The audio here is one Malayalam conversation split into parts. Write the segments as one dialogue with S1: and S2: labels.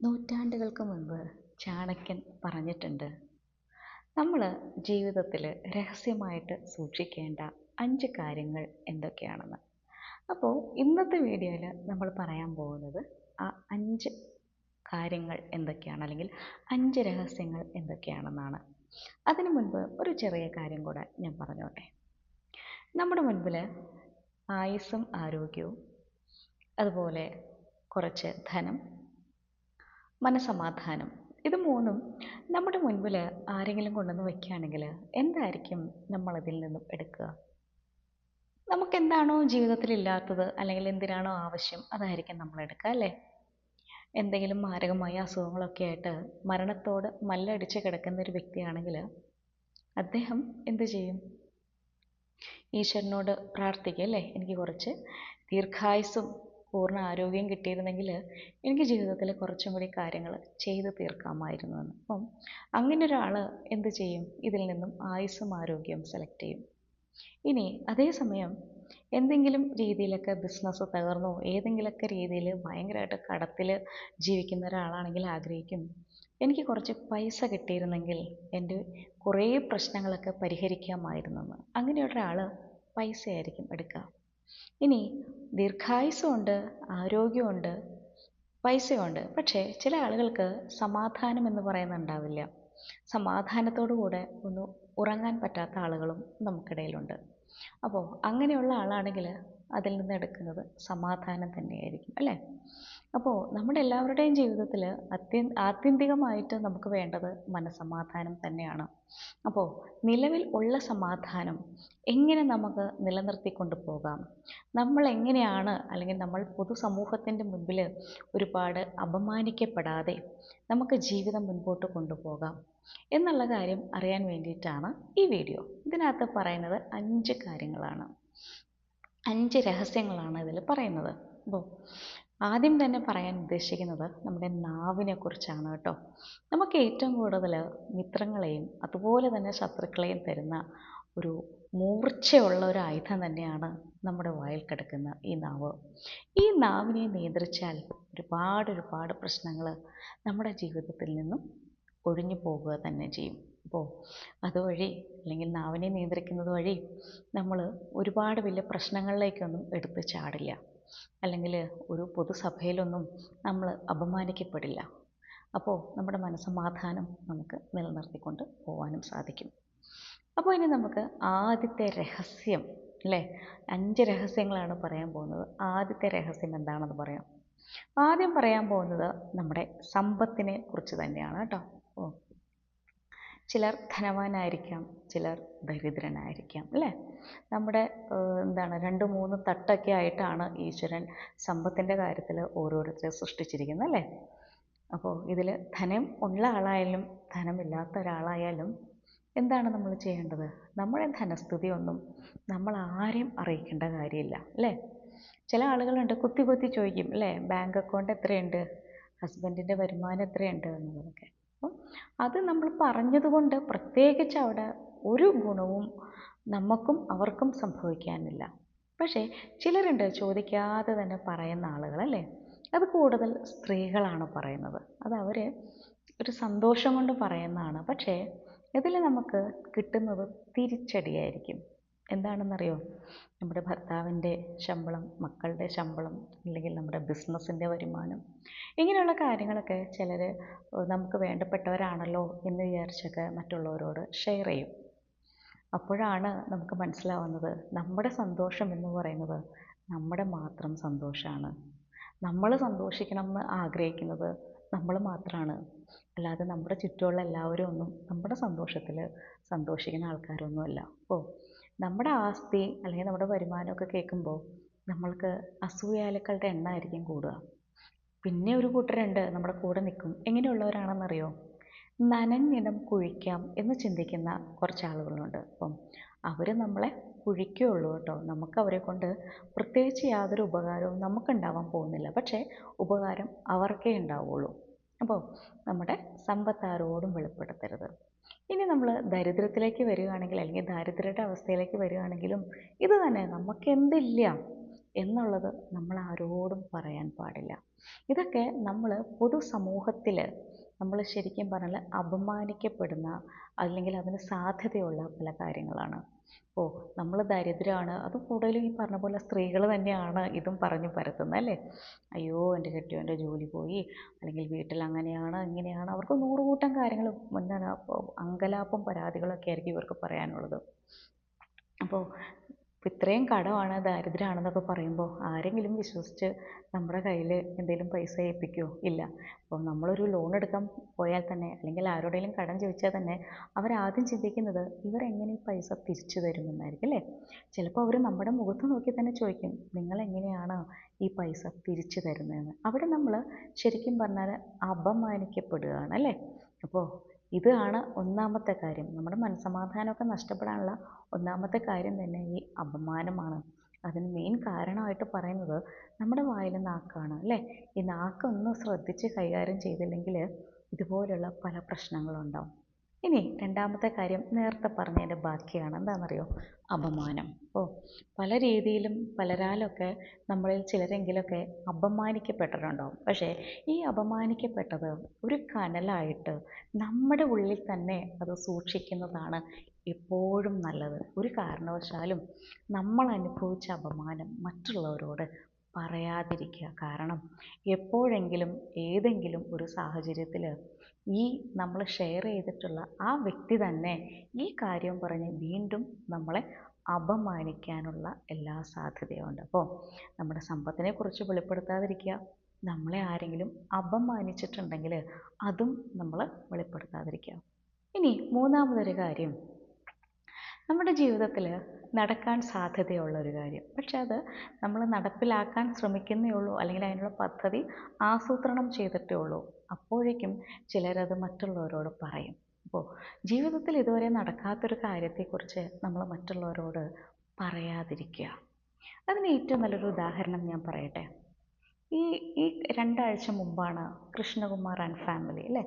S1: നൂറ്റാണ്ടുകൾക്ക് മുൻപ് ചാണക്യൻ പറഞ്ഞിട്ടുണ്ട് നമ്മൾ ജീവിതത്തിൽ രഹസ്യമായിട്ട് സൂക്ഷിക്കേണ്ട അഞ്ച് കാര്യങ്ങൾ എന്തൊക്കെയാണെന്ന്. അപ്പോൾ ഇന്നത്തെ വീഡിയോയിൽ നമ്മൾ പറയാൻ പോകുന്നത് ആ അഞ്ച് കാര്യങ്ങൾ എന്തൊക്കെയാണ് അല്ലെങ്കിൽ അഞ്ച് രഹസ്യങ്ങൾ എന്തൊക്കെയാണെന്നാണ്. അതിനു മുൻപ് ഒരു ചെറിയ കാര്യം കൂടെ ഞാൻ പറഞ്ഞോട്ടെ. നമ്മുടെ മുൻപിൽ ആയുസ്സും ആരോഗ്യവും അതുപോലെ കുറച്ച് ധനം മനസമാധാനം. ഇത് മൂന്നും നമ്മുടെ മുൻപിൽ ആരെങ്കിലും കൊണ്ടുവന്ന് വയ്ക്കുകയാണെങ്കിൽ എന്തായിരിക്കും നമ്മളതിൽ നിന്നും എടുക്കുക? നമുക്കെന്താണോ ജീവിതത്തിൽ ഇല്ലാത്തത് അല്ലെങ്കിൽ എന്തിനാണോ ആവശ്യം അതായിരിക്കും നമ്മൾ എടുക്കുക അല്ലേ? എന്തെങ്കിലും മാരകമായ അസുഖങ്ങളൊക്കെ ആയിട്ട് മരണത്തോട് മല്ലടിച്ച് കിടക്കുന്ന ഒരു വ്യക്തിയാണെങ്കിൽ അദ്ദേഹം എന്തു ചെയ്യും? ഈശ്വരനോട് പ്രാർത്ഥിക്കുക അല്ലേ? എനിക്ക് കുറച്ച് ദീർഘായുസ്സും പൂർണ ആരോഗ്യം കിട്ടിയിരുന്നെങ്കിൽ എനിക്ക് ജീവിതത്തിൽ കുറച്ചും കൂടി കാര്യങ്ങൾ ചെയ്ത് തീർക്കാമായിരുന്നു എന്ന്. അപ്പം അങ്ങനെ ഒരാൾ എന്ത് ചെയ്യും? ഇതിൽ നിന്നും ആയുസ്സും ആരോഗ്യവും സെലക്ട് ചെയ്യും. ഇനി അതേസമയം എന്തെങ്കിലും രീതിയിലൊക്കെ ബിസിനസ് തകർന്നോ ഏതെങ്കിലുമൊക്കെ രീതിയിൽ ഭയങ്കരമായിട്ട് കടത്തിൽ ജീവിക്കുന്ന ഒരാളാണെങ്കിൽ ആഗ്രഹിക്കും. എനിക്ക് കുറച്ച് പൈസ കിട്ടിയിരുന്നെങ്കിൽ എന്റെ കുറേ പ്രശ്നങ്ങളൊക്കെ പരിഹരിക്കാമായിരുന്നെന്ന് അങ്ങനെ ഒരാൾ പൈസയായിരിക്കും എടുക്കുക. ഇനി ദീർഘായുസ്സമുണ്ട് ആരോഗ്യമുണ്ട് പൈസയുണ്ട്. പക്ഷേ ചില ആളുകൾക്ക് സമാധാനം എന്ന് പറയുന്നത് ഉണ്ടാവില്ല സമാധാനത്തോടു കൂടെ ഒന്ന് ഉറങ്ങാൻ പറ്റാത്ത ആളുകളും നമുക്കിടയിലുണ്ട്. അപ്പോൾ അങ്ങനെയുള്ള ആളാണെങ്കിൽ അതിൽ നിന്ന് എടുക്കുന്നത് സമാധാനം തന്നെയായിരിക്കും അല്ലേ? അപ്പോൾ നമ്മുടെ എല്ലാവരുടെയും ജീവിതത്തിൽ അത്യ ആത്യന്തികമായിട്ട് നമുക്ക് വേണ്ടത് മനസമാധാനം തന്നെയാണ്. അപ്പോൾ നിലവിൽ ഉള്ള സമാധാനം എങ്ങനെ നമുക്ക് നിലനിർത്തിക്കൊണ്ട് പോകാം? നമ്മൾ എങ്ങനെയാണ് അല്ലെങ്കിൽ നമ്മൾ പൊതുസമൂഹത്തിന്റെ മുൻപിൽ ഒരുപാട് അപമാനിക്കപ്പെടാതെ നമുക്ക് ജീവിതം മുൻപോട്ട് കൊണ്ടുപോകാം എന്നുള്ള കാര്യം അറിയാൻ വേണ്ടിയിട്ടാണ് ഈ വീഡിയോ. ഇതിനകത്ത് പറയുന്നത് അഞ്ച് കാര്യങ്ങളാണ്. അഞ്ച് രഹസ്യങ്ങളാണ് ഇതിൽ പറയുന്നത്. അപ്പോൾ ആദ്യം തന്നെ പറയാൻ ഉദ്ദേശിക്കുന്നത് നമ്മുടെ നാവിനെ കുറിച്ചാണ് കേട്ടോ. നമുക്ക് ഏറ്റവും കൂടുതൽ മിത്രങ്ങളെയും അതുപോലെ തന്നെ ശത്രുക്കളെയും തരുന്ന ഒരു മൂർച്ചയുള്ള ഒരു ആയുധം തന്നെയാണ് നമ്മുടെ വായിൽ കിടക്കുന്ന ഈ നാവ്. ഈ നാവിനെ നിയന്ത്രിച്ചാൽ ഒരുപാട് ഒരുപാട് പ്രശ്നങ്ങൾ നമ്മുടെ ജീവിതത്തിൽ നിന്നും ഒഴിഞ്ഞു പോകുക തന്നെ ചെയ്യും. അപ്പോൾ അതുവഴി അല്ലെങ്കിൽ നാവിനെ നിയന്ത്രിക്കുന്നത് വഴി നമ്മൾ ഒരുപാട് വലിയ പ്രശ്നങ്ങളിലേക്കൊന്നും എടുത്ത് ചാടില്ല. അല്ലെങ്കിൽ ഒരു പൊതുസഭയിലൊന്നും നമ്മൾ അപമാനിക്കപ്പെടില്ല. അപ്പോൾ നമ്മുടെ മനസ്സമാധാനം നമുക്ക് നിലനിർത്തിക്കൊണ്ട് പോകാനും സാധിക്കും. അപ്പോൾ ഇനി നമുക്ക് ആദ്യത്തെ രഹസ്യം അല്ലേ? അഞ്ച് രഹസ്യങ്ങളാണ് പറയാൻ പോകുന്നത്. ആദ്യത്തെ രഹസ്യം എന്താണെന്ന് പറയാം. ആദ്യം പറയാൻ പോകുന്നത് നമ്മുടെ സമ്പത്തിനെ കുറിച്ച് തന്നെയാണ് കേട്ടോ. ഓ ചിലർ ധനവാനായിരിക്കാം ചിലർ ദരിദ്രനായിരിക്കാം അല്ലേ? നമ്മുടെ എന്താണ് രണ്ട് മൂന്ന് തട്ടൊക്കെ ആയിട്ടാണ് ഈശ്വരൻ സമ്പത്തിന്റെ കാര്യത്തിൽ ഓരോരുത്തരെ സൃഷ്ടിച്ചിരിക്കുന്നത് അല്ലേ? അപ്പോൾ ഇതിൽ ധനം ഉള്ള ആളായാലും ധനമില്ലാത്ത ഒരാളായാലും എന്താണ് നമ്മൾ ചെയ്യേണ്ടത്? നമ്മുടെ ധനസ്ഥിതി ഒന്നും നമ്മൾ ആരെയും അറിയിക്കേണ്ട കാര്യമില്ല അല്ലേ? ചില ആളുകളുണ്ട് കുത്തി കുത്തി ചോദിക്കും അല്ലേ? ബാങ്ക് അക്കൗണ്ട് എത്രയുണ്ട്? ഹസ്ബൻഡിന്റെ വരുമാനം എത്രയുണ്ട്? എന്നുള്ളതൊക്കെ. അപ്പം അത് നമ്മൾ പറഞ്ഞതുകൊണ്ട് പ്രത്യേകിച്ച് അവിടെ ഒരു ഗുണവും നമുക്കും അവർക്കും സംഭവിക്കാനില്ല. പക്ഷേ ചിലരുണ്ട് ചോദിക്കാതെ തന്നെ പറയുന്ന ആളുകളല്ലേ അത് കൂടുതൽ സ്ത്രീകളാണ് പറയുന്നത്. അത് അവർ ഒരു സന്തോഷം കൊണ്ട് പറയുന്നതാണ്. പക്ഷേ ഇതിൽ നമുക്ക് കിട്ടുന്നത് തിരിച്ചടിയായിരിക്കും. എന്താണെന്നറിയോ? നമ്മുടെ ഭർത്താവിന്റെ ശമ്പളം മക്കളുടെ ശമ്പളം അല്ലെങ്കിൽ നമ്മുടെ ബിസിനസ്സിന്റെ വരുമാനം ഇങ്ങനെയുള്ള കാര്യങ്ങളൊക്കെ ചിലർ നമുക്ക് വേണ്ടപ്പെട്ടവരാണല്ലോ എന്ന് വിചാരിച്ചൊക്കെ മറ്റുള്ളവരോട് ഷെയർ ചെയ്യും. അപ്പോഴാണ് നമുക്ക് മനസ്സിലാവുന്നത് നമ്മുടെ സന്തോഷം എന്ന് പറയുന്നത് നമ്മുടെ മാത്രം സന്തോഷമാണ് നമ്മൾ സന്തോഷിക്കണം എന്ന് ആഗ്രഹിക്കുന്നത് നമ്മൾ മാത്രമാണ് അല്ലാതെ നമ്മുടെ ചുറ്റുമുള്ള എല്ലാവരും ഒന്നും നമ്മുടെ സന്തോഷത്തിൽ സന്തോഷിക്കുന്ന ആൾക്കാരൊന്നുമല്ല. അപ്പോൾ നമ്മുടെ ആസ്തി അല്ലെങ്കിൽ നമ്മുടെ വരുമാനമൊക്കെ കേൾക്കുമ്പോൾ നമ്മൾക്ക് അസൂയാലുക്കളുടെ എണ്ണമായിരിക്കും കൂടുക. പിന്നെ ഒരു കൂട്ടരുണ്ട് നമ്മുടെ കൂടെ നിൽക്കും. എങ്ങനെയുള്ളവരാണെന്നറിയോ? നനഞ്ഞിടം കുഴിക്കാം എന്ന് ചിന്തിക്കുന്ന കുറച്ച് ആളുകളുണ്ട് അപ്പം അവർ നമ്മളെ കുഴിക്കുകയുള്ളൂ കേട്ടോ. നമുക്ക് അവരെ കൊണ്ട് പ്രത്യേകിച്ച് യാതൊരു ഉപകാരവും നമുക്കുണ്ടാവാൻ പോകുന്നില്ല. പക്ഷേ ഉപകാരം അവർക്കേ ഉണ്ടാവുള്ളൂ അപ്പോൾ നമ്മുടെ സമ്പത്ത് ആരോടും വെളിപ്പെടുത്തരുത്. ഇനി നമ്മൾ ദരിദ്രത്തിലേക്ക് വരികയാണെങ്കിൽ അല്ലെങ്കിൽ ദാരിദ്ര്യയുടെ അവസ്ഥയിലേക്ക് വരികയാണെങ്കിലും ഇത് തന്നെ നമുക്ക് എന്തില്ല എന്നുള്ളത് നമ്മൾ ആരോടും പറയാൻ പാടില്ല. ഇതൊക്കെ നമ്മൾ പൊതുസമൂഹത്തിൽ നമ്മൾ ശരിക്കും പറഞ്ഞാൽ അപമാനിക്കപ്പെടുന്ന അല്ലെങ്കിൽ അതിന് സാധ്യതയുള്ള പല കാര്യങ്ങളാണ്. ഓ നമ്മൾ ദരിദ്രമാണ് അത് കൂടുതലും ഈ പറഞ്ഞ പോലെ സ്ത്രീകൾ തന്നെയാണ് ഇതും പറഞ്ഞു പരത്തുന്നത് അല്ലേ? അയ്യോ എന്റെ കെട്ടിയവന്റെ ജോലി പോയി. അല്ലെങ്കിൽ വീട്ടിൽ അങ്ങനെയാണ് ഇങ്ങനെയാണ്. അവർക്ക് നൂറുകൂട്ടം കാര്യങ്ങൾ എന്താണ് അങ്കലാപ്പും പരാതികളൊക്കെ ആയിരിക്കും ഇവർക്ക് പറയാനുള്ളത്. അപ്പോൾ ഇപ്പം ഇത്രയും കടമാണ് ദാരിദ്ര്യമാണെന്നൊക്കെ പറയുമ്പോൾ ആരെങ്കിലും വിശ്വസിച്ച് നമ്മുടെ കയ്യിൽ എന്തെങ്കിലും പൈസ ഏൽപ്പിക്കുമോ ഇല്ല. അപ്പം നമ്മളൊരു ലോൺ എടുക്കാൻ പോയാൽ തന്നെ അല്ലെങ്കിൽ ആരോടെങ്കിലും കടം ചോദിച്ചാൽ തന്നെ അവരാദ്യം ചിന്തിക്കുന്നത് ഇവരെങ്ങനെ ഈ പൈസ തിരിച്ചു തരുമെന്നായിരിക്കും അല്ലേ? ചിലപ്പോൾ അവർ നമ്മുടെ മുഖത്ത് നോക്കി തന്നെ ചോദിക്കും നിങ്ങൾ എങ്ങനെയാണ് ഈ പൈസ തിരിച്ചു തരുന്നതെന്ന്? അവിടെ നമ്മൾ ശരിക്കും പറഞ്ഞാൽ അപമാനിക്കപ്പെടുകയാണ് അല്ലേ? അപ്പോൾ ഇതാണ് ഒന്നാമത്തെ കാര്യം. നമ്മുടെ മനസ്സമാധാനമൊക്കെ നഷ്ടപ്പെടാനുള്ള ഒന്നാമത്തെ കാര്യം തന്നെ ഈ അപമാനമാണ്. അതിന് മെയിൻ കാരണമായിട്ട് പറയുന്നത് നമ്മുടെ വായിലെ നാക്കാണ് അല്ലേ? ഈ നാക്കൊന്ന് ശ്രദ്ധിച്ച് കൈകാര്യം ചെയ്തില്ലെങ്കിൽ ഇതുപോലുള്ള പല പ്രശ്നങ്ങളും ഉണ്ടാവും ഇനി രണ്ടാമത്തെ കാര്യം നേരത്തെ പറഞ്ഞതിന്റെ ബാക്കിയാണ്. എന്താണെന്നറിയോ? അപമാനം. ഓ പല രീതിയിലും പലരാലൊക്കെ നമ്മളിൽ ചിലരെങ്കിലൊക്കെ അപമാനിക്കപ്പെട്ടിട്ടുണ്ടാവും പക്ഷേ ഈ അപമാനിക്കപ്പെട്ടത് ഒരു കനലായിട്ട് നമ്മുടെ ഉള്ളിൽ തന്നെ അത് സൂക്ഷിക്കുന്നതാണ് എപ്പോഴും നല്ലത്. ഒരു കാരണവശാലും നമ്മൾ അനുഭവിച്ച അപമാനം മറ്റുള്ളവരോട് പറയാതിരിക്കുക. കാരണം എപ്പോഴെങ്കിലും ഏതെങ്കിലും ഒരു സാഹചര്യത്തിൽ ഈ നമ്മൾ ഷെയർ ചെയ്തിട്ടുള്ള ആ വ്യക്തി തന്നെ ഈ കാര്യം പറഞ്ഞ് വീണ്ടും നമ്മളെ അപമാനിക്കാനുള്ള എല്ലാ സാധ്യതയുമുണ്ട് അപ്പോൾ നമ്മുടെ സമ്പത്തിനെ കുറിച്ച് വെളിപ്പെടുത്താതിരിക്കുക. നമ്മളെ ആരെങ്കിലും അപമാനിച്ചിട്ടുണ്ടെങ്കിൽ അതും നമ്മൾ വെളിപ്പെടുത്താതിരിക്കുക. ഇനി മൂന്നാമതൊരു കാര്യം. നമ്മുടെ ജീവിതത്തിൽ നടക്കാൻ സാധ്യതയുള്ള ഒരു കാര്യം. പക്ഷേ അത് നമ്മൾ നടപ്പിലാക്കാൻ ശ്രമിക്കുന്നേ ഉള്ളൂ അല്ലെങ്കിൽ അതിനുള്ള പദ്ധതി ആസൂത്രണം ചെയ്തിട്ടേ ഉള്ളൂ. അപ്പോഴേക്കും ചിലരത് മറ്റുള്ളവരോട് പറയും. അപ്പോൾ ജീവിതത്തിൽ ഇതുവരെ നടക്കാത്തൊരു കാര്യത്തെക്കുറിച്ച് നമ്മൾ മറ്റുള്ളവരോട് പറയാതിരിക്കുക. അതിന് ഏറ്റവും നല്ലൊരു ഉദാഹരണം ഞാൻ പറയട്ടെ. ഈ ഈ രണ്ടാഴ്ച മുമ്പാണ് കൃഷ്ണകുമാർ ആൻഡ് ഫാമിലി അല്ലേ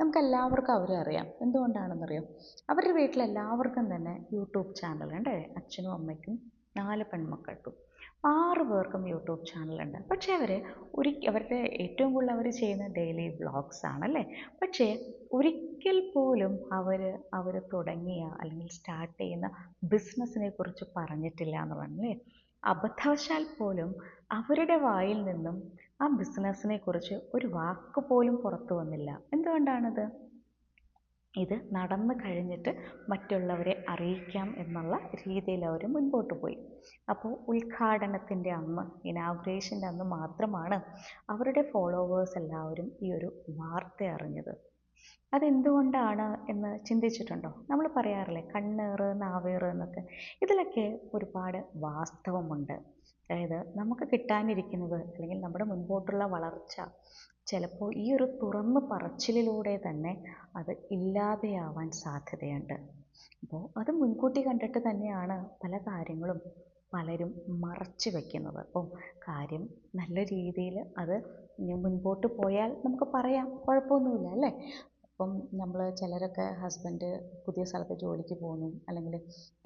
S1: നമുക്ക് എല്ലാവർക്കും അവരെ അറിയാം. എന്തുകൊണ്ടാണെന്നറിയോ? അവരുടെ വീട്ടിൽ എല്ലാവർക്കും തന്നെ യൂട്യൂബ് ചാനൽ ചാനലുണ്ട് അച്ഛനും അമ്മയ്ക്കും നാല് പെൺമക്കൾക്കും. ആറ് പേർക്കും യൂട്യൂബ് ചാനലുണ്ട് പക്ഷേ അവർ ഒരു അവരുടെ ഏറ്റവും കൂടുതൽ അവർ ചെയ്യുന്ന ഡെയിലി വ്ളോഗ്സ് ആണല്ലേ? പക്ഷേ ഒരിക്കൽ പോലും അവർ അവർ തുടങ്ങിയ അല്ലെങ്കിൽ സ്റ്റാർട്ട് ചെയ്യുന്ന ബിസിനസ്സിനെ കുറിച്ച് പറഞ്ഞിട്ടില്ല എന്നുള്ളതാണ് അല്ലേ അബദ്ധവശാൽ പോലും അവരുടെ വായിൽ നിന്നും ആ ബിസിനസ്സിനെ കുറിച്ച് ഒരു വാക്ക് പോലും പുറത്തു വന്നില്ല. എന്തുകൊണ്ടാണത്? ഇത് നടന്നു കഴിഞ്ഞിട്ട് മറ്റുള്ളവരെ അറിയിക്കാം എന്നുള്ള രീതിയിൽ അവർ മുൻപോട്ട് പോയി. അപ്പോൾ ഉദ്ഘാടനത്തിന്റെ അന്ന് ഇനാഗുറേഷന്റെ അന്ന് മാത്രമാണ് അവരുടെ ഫോളോവേഴ്സ് എല്ലാവരും ഈ ഒരു വാർത്ത അറിഞ്ഞത്. അതെന്തുകൊണ്ടാണ് എന്ന് ചിന്തിച്ചിട്ടുണ്ടോ? നമ്മൾ പറയാറില്ലേ കണ്ണേറ് നാവേറ് എന്നൊക്കെ. ഇതിലൊക്കെ ഒരുപാട് വാസ്തവമുണ്ട്. അതായത് നമുക്ക് കിട്ടാനിരിക്കുന്നത് അല്ലെങ്കിൽ നമ്മുടെ മുൻപോട്ടുള്ള വളർച്ച ചിലപ്പോൾ ഈ ഒരു തുറന്നു പറച്ചിലിലൂടെ തന്നെ അത് ഇല്ലാതെയാവാൻ സാധ്യതയുണ്ട്. അപ്പോൾ അത് മുൻകൂട്ടി കണ്ടിട്ട് തന്നെയാണ് പല കാര്യങ്ങളും പലരും മറച്ചു വയ്ക്കുന്നത് അപ്പോൾ കാര്യം നല്ല രീതിയിൽ അത് മുൻപോട്ട് പോയാൽ നമുക്ക് പറയാം. കുഴപ്പമൊന്നുമില്ല അല്ലേ? അപ്പം നമ്മൾ ചിലരൊക്കെ ഹസ്ബൻഡ് പുതിയ സ്ഥലത്ത് ജോലിക്ക് പോകുന്നു അല്ലെങ്കിൽ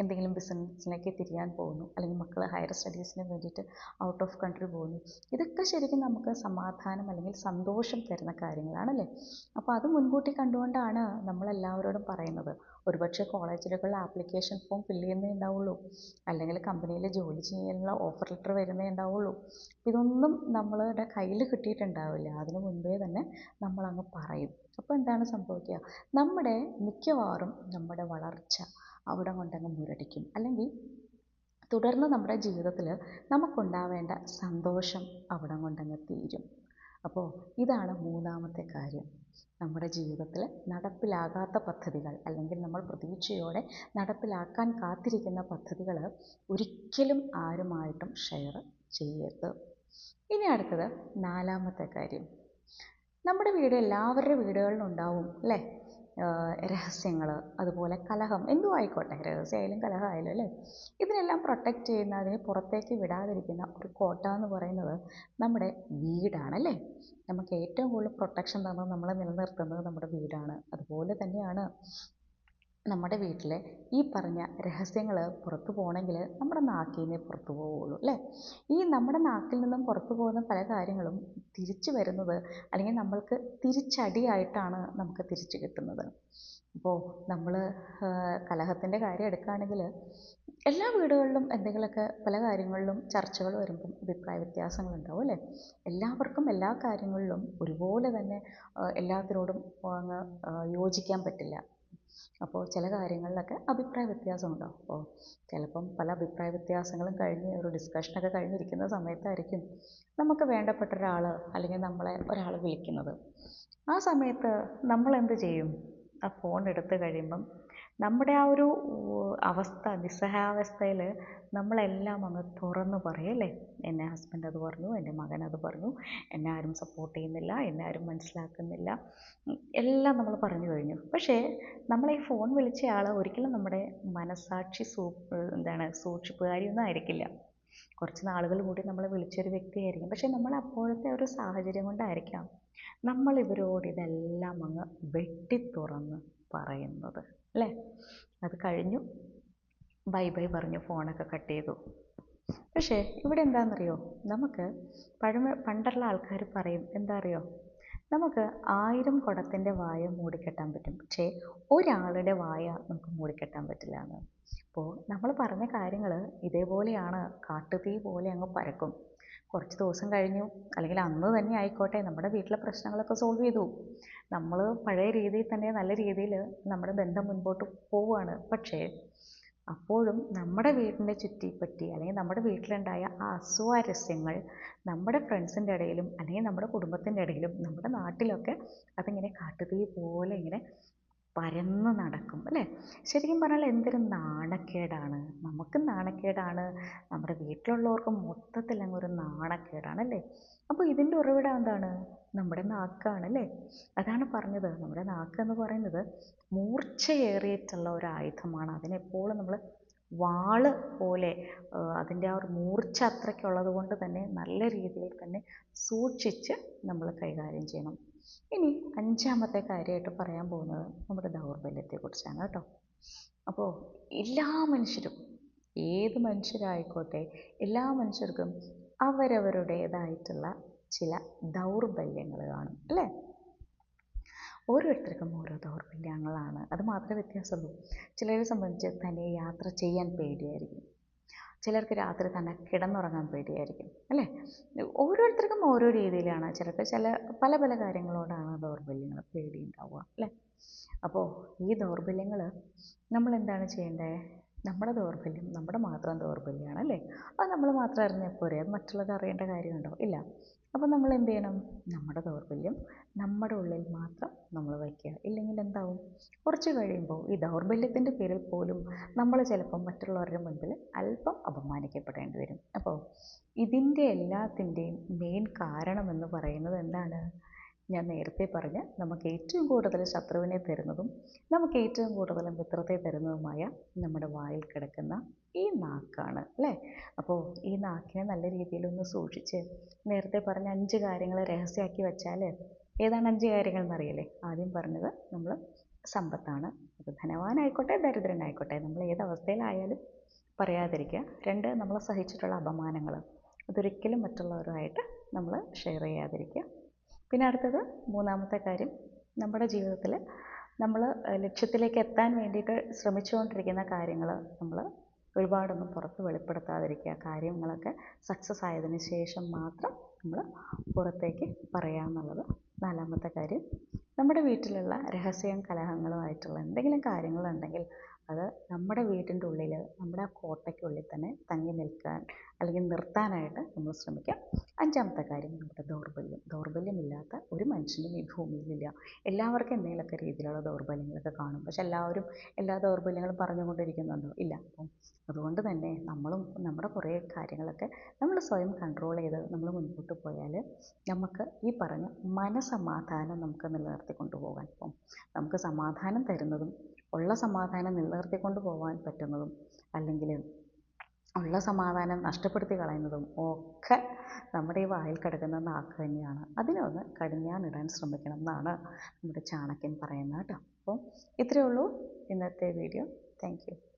S1: എന്തെങ്കിലും ബിസിനസ്സിലേക്ക് തിരിയാൻ പോകുന്നു അല്ലെങ്കിൽ മക്കൾ ഹയർ സ്റ്റഡീസിന് വേണ്ടിയിട്ട് ഔട്ട് ഓഫ് കൺട്രി പോകുന്നു. ഇതൊക്കെ ശരിക്കും നമുക്ക് സമാധാനം അല്ലെങ്കിൽ സന്തോഷം തരുന്ന കാര്യങ്ങളാണല്ലേ അപ്പോൾ അത് മുൻകൂട്ടി കണ്ടുകൊണ്ടാണ് നമ്മളെല്ലാവരോടും പറയുന്നത്. ഒരുപക്ഷെ കോളേജിലേക്കുള്ള ആപ്ലിക്കേഷൻ ഫോം ഫില്ല് ചെയ്യുന്നേ ഉണ്ടാവുള്ളൂ. അല്ലെങ്കിൽ കമ്പനിയിൽ ജോലി ചെയ്യാനുള്ള ഓഫർ ലെറ്റർ വരുന്നേ ഉണ്ടാവുള്ളൂ. ഇതൊന്നും നമ്മളുടെ കയ്യിൽ കിട്ടിയിട്ടുണ്ടാവില്ല. അതിന് മുൻപേ തന്നെ നമ്മളങ്ങ് പറയും. അപ്പോൾ എന്താണ് സംഭവിക്കുക? നമ്മുടെ മിക്കവാറും നമ്മുടെ വളർച്ച അവിടെ കൊണ്ടങ്ങ് മുരടിക്കും. അല്ലെങ്കിൽ തുടർന്ന് നമ്മുടെ ജീവിതത്തിൽ നമുക്കുണ്ടാവേണ്ട സന്തോഷം അവിടെ കൊണ്ടങ്ങ് തീരും. അപ്പോൾ ഇതാണ് മൂന്നാമത്തെ കാര്യം. നമ്മുടെ ജീവിതത്തിൽ നടപ്പിലാകാത്ത പദ്ധതികൾ അല്ലെങ്കിൽ നമ്മൾ പ്രതീക്ഷയോടെ നടപ്പിലാക്കാൻ കാത്തിരിക്കുന്ന പദ്ധതികൾ ഒരിക്കലും ആരുമായിട്ടും ഷെയർ ചെയ്യരുത്. ഇനി അടുത്തത് നാലാമത്തെ കാര്യം. നമ്മുടെ വീട് എല്ലാവരുടെ വീടുകളിലും ഉണ്ടാവും അല്ലേ? രഹസ്യങ്ങൾ അതുപോലെ കലഹം എന്തും ആയിക്കോട്ടെ രഹസ്യമായാലും കലഹമായാലും അല്ലേ? ഇതിനെല്ലാം പ്രൊട്ടക്റ്റ് ചെയ്യുന്ന അതിനെ പുറത്തേക്ക് വിടാതിരിക്കുന്ന ഒരു കോട്ട എന്ന് പറയുന്നത് നമ്മുടെ വീടാണ് അല്ലേ? നമുക്ക് ഏറ്റവും കൂടുതൽ പ്രൊട്ടക്ഷൻ തന്നെ നമ്മളെ നിലനിർത്തുന്നത് നമ്മുടെ വീടാണ്. അതുപോലെ തന്നെയാണ് നമ്മുടെ വീട്ടിലെ ഈ പറഞ്ഞ രഹസ്യങ്ങൾ പുറത്തു പോകണമെങ്കിൽ നമ്മുടെ നാക്കിൽ നിന്നേ പുറത്തു പോവുകയുള്ളൂ അല്ലേ? ഈ നമ്മുടെ നാക്കിൽ നിന്നും പുറത്തു പോകുന്ന പല കാര്യങ്ങളും തിരിച്ചു വരുന്നത് അല്ലെങ്കിൽ നമ്മൾക്ക് തിരിച്ചടിയായിട്ടാണ് നമുക്ക് തിരിച്ചു കിട്ടുന്നത്. അപ്പോൾ നമ്മൾ കലഹത്തിന്റെ കാര്യം എടുക്കുകയാണെങ്കിൽ എല്ലാ വീടുകളിലും എന്തെങ്കിലുമൊക്കെ പല കാര്യങ്ങളിലും ചർച്ചകൾ വരുമ്പം അഭിപ്രായ വ്യത്യാസങ്ങളുണ്ടാവും അല്ലേ? എല്ലാവർക്കും എല്ലാ കാര്യങ്ങളിലും ഒരുപോലെ തന്നെ എല്ലാത്തിനോടും അങ്ങ് യോജിക്കാൻ പറ്റില്ല. അപ്പോൾ ചില കാര്യങ്ങളിലൊക്കെ അഭിപ്രായ വ്യത്യാസം ഉണ്ടാവും അപ്പോൾ ചിലപ്പം പല അഭിപ്രായ വ്യത്യാസങ്ങളും കഴിഞ്ഞ് ഒരു ഡിസ്കഷനൊക്കെ കഴിഞ്ഞിരിക്കുന്ന സമയത്തായിരിക്കും നമുക്ക് വേണ്ടപ്പെട്ട ഒരാൾ അല്ലെങ്കിൽ നമ്മളെ ഒരാൾ വിളിക്കുന്നത്. ആ സമയത്ത് നമ്മൾ എന്ത് ചെയ്യും? ആ ഫോൺ എടുത്ത് കഴിയുമ്പം നമ്മുടെ ആ ഒരു അവസ്ഥ നിസ്സഹായാവസ്ഥയിൽ നമ്മളെല്ലാം അങ്ങ് തുറന്ന് പറയും അല്ലേ? ഹസ്ബൻഡ് അത് പറഞ്ഞു എന്റെ മകൻ അത് പറഞ്ഞു. എന്നെ ആരും സപ്പോർട്ട് ചെയ്യുന്നില്ല എന്നെ ആരും മനസ്സിലാക്കുന്നില്ല. എല്ലാം നമ്മൾ പറഞ്ഞു കഴിഞ്ഞു. പക്ഷേ നമ്മളെ ഈ ഫോൺ വിളിച്ചയാൾ ഒരിക്കലും നമ്മുടെ മനസാക്ഷി സൂ എന്താണ് സൂക്ഷിപ്പുകാരിയൊന്നും ആയിരിക്കില്ല. കുറച്ച് നാളുകൾ കൂടി നമ്മളെ വിളിച്ചൊരു വ്യക്തിയായിരിക്കും. പക്ഷേ നമ്മൾ അപ്പോഴത്തെ ഒരു സാഹചര്യം കൊണ്ടായിരിക്കാം നമ്മൾ ഇവരോട് ഇതെല്ലാം അങ്ങ് വെട്ടി തുറന്ന് പറയുന്നത്. അല്ലേ? അത് കഴിഞ്ഞു. ബൈ ബൈ പറഞ്ഞ് ഫോണൊക്കെ കട്ട് ചെയ്തു. പക്ഷേ ഇവിടെ എന്താണെന്നറിയോ നമുക്ക് പഴമ പണ്ടുള്ള ആൾക്കാർ പറയും എന്താ അറിയോ നമുക്ക് ആയിരം കുടത്തിന്റെ വായ മൂടിക്കെട്ടാൻ പറ്റും. പക്ഷേ ഒരാളുടെ വായ നമുക്ക് മൂടിക്കെട്ടാൻ പറ്റില്ല എന്ന് അപ്പോൾ നമ്മൾ പറഞ്ഞ കാര്യങ്ങൾ ഇതേപോലെയാണ് കാട്ടുതീ പോലെ അങ്ങ് പരക്കും. കുറച്ച് ദിവസം കഴിഞ്ഞു അല്ലെങ്കിൽ അന്ന് തന്നെ ആയിക്കോട്ടെ നമ്മുടെ വീട്ടിലെ പ്രശ്നങ്ങളൊക്കെ സോൾവ് ചെയ്തു. നമ്മൾ പഴയ രീതിയിൽ തന്നെ നല്ല രീതിയിൽ നമ്മുടെ ബന്ധം മുൻപോട്ട് പോവുകയാണ് പക്ഷേ അപ്പോഴും നമ്മുടെ വീടിനെ ചുറ്റിപ്പറ്റി അല്ലെങ്കിൽ നമ്മുടെ വീട്ടിലുണ്ടായ ആ അസ്വാരസ്യങ്ങൾ നമ്മുടെ ഫ്രണ്ട്സിന്റെ ഇടയിലും അല്ലെങ്കിൽ നമ്മുടെ കുടുംബത്തിന്റെ ഇടയിലും നമ്മുടെ നാട്ടിലൊക്കെ അതിങ്ങനെ കാട്ടുതീ പോലെ ഇങ്ങനെ പരന്ന് നടക്കും അല്ലേ? ശരിക്കും പറഞ്ഞാൽ എന്തൊരു നാണക്കേടാണ്. നമുക്ക് നാണക്കേടാണ്. നമ്മുടെ വീട്ടിലുള്ളവർക്കും മൊത്തത്തിൽ അങ്ങ് ഒരു നാണക്കേടാണ് അല്ലേ? അപ്പോൾ ഇതിന്റെ ഉറവിടം എന്താണ്? നമ്മുടെ നാക്കാണ് അല്ലേ അതാണ് പറഞ്ഞത്. നമ്മുടെ നാക്ക് എന്ന് പറയുന്നത് മൂർച്ചയേറിയിട്ടുള്ള ഒരു ആയുധമാണ്. അതിനെപ്പോഴും നമ്മൾ വാൾ പോലെ അതിന്റെ ആ ഒരു മൂർച്ച അത്രയ്ക്കുള്ളത് കൊണ്ട് തന്നെ നല്ല രീതിയിൽ തന്നെ സൂക്ഷിച്ച് നമ്മൾ കൈകാര്യം ചെയ്യണം. ഇനി അഞ്ചാമത്തെ കാര്യമായിട്ട് പറയാൻ പോകുന്നത് നമ്മുടെ ദൗർബല്യത്തെക്കുറിച്ചാണ് കേട്ടോ. അപ്പോൾ എല്ലാ മനുഷ്യരും ഏത് മനുഷ്യരായിക്കോട്ടെ എല്ലാ മനുഷ്യർക്കും അവരവരുടേതായിട്ടുള്ള ചില ദൗർബല്യങ്ങൾ കാണും അല്ലേ? ഓരോരുത്തർക്കും ഓരോ ദൗർബല്യങ്ങളാണ്. അത് മാത്രമേ വ്യത്യാസമുള്ളൂ. ചിലരെ സംബന്ധിച്ച് തന്നെ യാത്ര ചെയ്യാൻ പേടിയായിരിക്കും. ചിലർക്ക് രാത്രി തന്നെ കിടന്നുറങ്ങാൻ പേടിയായിരിക്കും അല്ലേ? ഓരോരുത്തർക്കും ഓരോ രീതിയിലാണ്. ചിലർക്ക് ചില പല പല കാര്യങ്ങളോടാണ് ദൗർബല്യങ്ങൾ പേടി ഉണ്ടാവുക അല്ലേ? അപ്പോൾ ഈ ദൗർബല്യങ്ങൾ നമ്മൾ എന്താണ് ചെയ്യേണ്ടത് നമ്മുടെ ദൗർബല്യം നമ്മുടെ മാത്രം ദൗർബല്യമാണ് അല്ലേ? അത് നമ്മൾ മാത്രം അറിഞ്ഞാൽ പോരെ? അത് മറ്റുള്ളവർ അറിയേണ്ട കാര്യമുണ്ടോ? ഇല്ല. അപ്പോൾ നമ്മൾ എന്ത് ചെയ്യണം? നമ്മുടെ ദൗർബല്യം നമ്മുടെ ഉള്ളിൽ മാത്രം നമ്മൾ വയ്ക്കുക. ഇല്ലെങ്കിൽ എന്താവും? കുറച്ച് കഴിയുമ്പോൾ ഈ ദൗർബല്യത്തിന്റെ പേരിൽ പോലും നമ്മൾ ചിലപ്പം മറ്റുള്ളവരുടെ മുൻപിൽ അല്പം അപമാനിക്കപ്പെടേണ്ടി വരും. അപ്പോൾ ഇതിന്റെ എല്ലാത്തിന്റെയും മെയിൻ കാരണമെന്ന് പറയുന്നത് എന്താണ്? ഞാൻ നേരത്തെ പറഞ്ഞ നമുക്ക് ഏറ്റവും കൂടുതൽ ശത്രുവിനെ തരുന്നതും നമുക്ക് ഏറ്റവും കൂടുതൽ മിത്രത്തെ തരുന്നതുമായ നമ്മുടെ വായിൽ കിടക്കുന്ന ഈ നാക്കാണ് അല്ലേ? അപ്പോൾ ഈ നാക്കിനെ നല്ല രീതിയിലൊന്ന് സൂക്ഷിച്ച് നേരത്തെ പറഞ്ഞ അഞ്ച് കാര്യങ്ങൾ രഹസ്യമാക്കി വെച്ചാൽ ഏതാണ് അഞ്ച് കാര്യങ്ങൾ എന്നറിയില്ലേ? ആദ്യം പറഞ്ഞത് നമ്മൾ സമ്പത്താണ്. അത് ധനവാനായിക്കോട്ടെ ദരിദ്രനായിക്കോട്ടെ നമ്മൾ ഏതവസ്ഥയിലായാലും പറയാതിരിക്കുക. രണ്ട് നമ്മൾ സഹിച്ചിട്ടുള്ള അപമാനങ്ങൾ അതൊരിക്കലും മറ്റുള്ളവരുമായിട്ട് നമ്മൾ ഷെയർ ചെയ്യാതിരിക്കുക. പിന്നെ അടുത്തത് മൂന്നാമത്തെ കാര്യം. നമ്മുടെ ജീവിതത്തിൽ നമ്മൾ ലക്ഷ്യത്തിലേക്ക് എത്താൻ വേണ്ടിയിട്ട് ശ്രമിച്ചുകൊണ്ടിരിക്കുന്ന കാര്യങ്ങൾ നമ്മൾ ഒരുപാടൊന്നും പുറത്ത് വെളിപ്പെടുത്താതിരിക്കുക. കാര്യങ്ങളൊക്കെ സക്സസ് ആയതിനു ശേഷം മാത്രം നമ്മൾ പുറത്തേക്ക് പറയുക എന്നുള്ളത് നാലാമത്തെ കാര്യം. നമ്മുടെ വീട്ടിലുള്ള രഹസ്യം കലഹങ്ങളുമായിട്ടുള്ള എന്തെങ്കിലും കാര്യങ്ങളുണ്ടെങ്കിൽ അത് നമ്മുടെ വീട്ടിന്റെ ഉള്ളിൽ നമ്മുടെ കോട്ടയ്ക്കുള്ളിൽ തന്നെ തങ്ങി നിൽക്കാൻ അല്ലെങ്കിൽ നിർത്താനായിട്ട് നമ്മൾ ശ്രമിക്കുക അഞ്ചാമത്തെ കാര്യം നമ്മുടെ ദൗർബല്യം. ദൗർബല്യമില്ലാത്ത ഒരു മനുഷ്യനും ഈ ഭൂമിയിലില്ല. എല്ലാവർക്കും എന്തെങ്കിലുമൊക്കെ രീതിയിലുള്ള ദൗർബല്യങ്ങളൊക്കെ കാണും. പക്ഷെ എല്ലാവരും എല്ലാ ദൗർബല്യങ്ങളും പറഞ്ഞുകൊണ്ടിരിക്കുന്നുണ്ടോ? ഇല്ല. അപ്പം അതുകൊണ്ട് തന്നെ നമ്മളും നമ്മുടെ കുറേ കാര്യങ്ങളൊക്കെ നമ്മൾ സ്വയം കൺട്രോൾ ചെയ്ത് നമ്മൾ മുൻപോട്ട് പോയാൽ നമുക്ക് ഈ പറഞ്ഞ മനസമാധാനം നമുക്ക് നിലനിർത്തി കൊണ്ടുപോകാൻ. ഇപ്പം നമുക്ക് സമാധാനം തരുന്നതും ഉള്ള സമാധാനം നിലനിർത്തിക്കൊണ്ട് പോകാൻ പറ്റുന്നതും അല്ലെങ്കിൽ ഉള്ള സമാധാനം നഷ്ടപ്പെടുത്തി കളയുന്നതും ഒക്കെ നമ്മുടെ ഈ വായിൽ കിടക്കുന്ന നാക്ക് തന്നെയാണ്. അതിനെ ഒന്ന് കടിഞ്ഞാണിടാൻ ശ്രമിക്കണം എന്നാണ് നമ്മുടെ ചാണക്യൻ പറയുന്നത് കേട്ടോ. അപ്പോൾ ഇത്രയേ ഉള്ളൂ ഇന്നത്തെ വീഡിയോ. താങ്ക്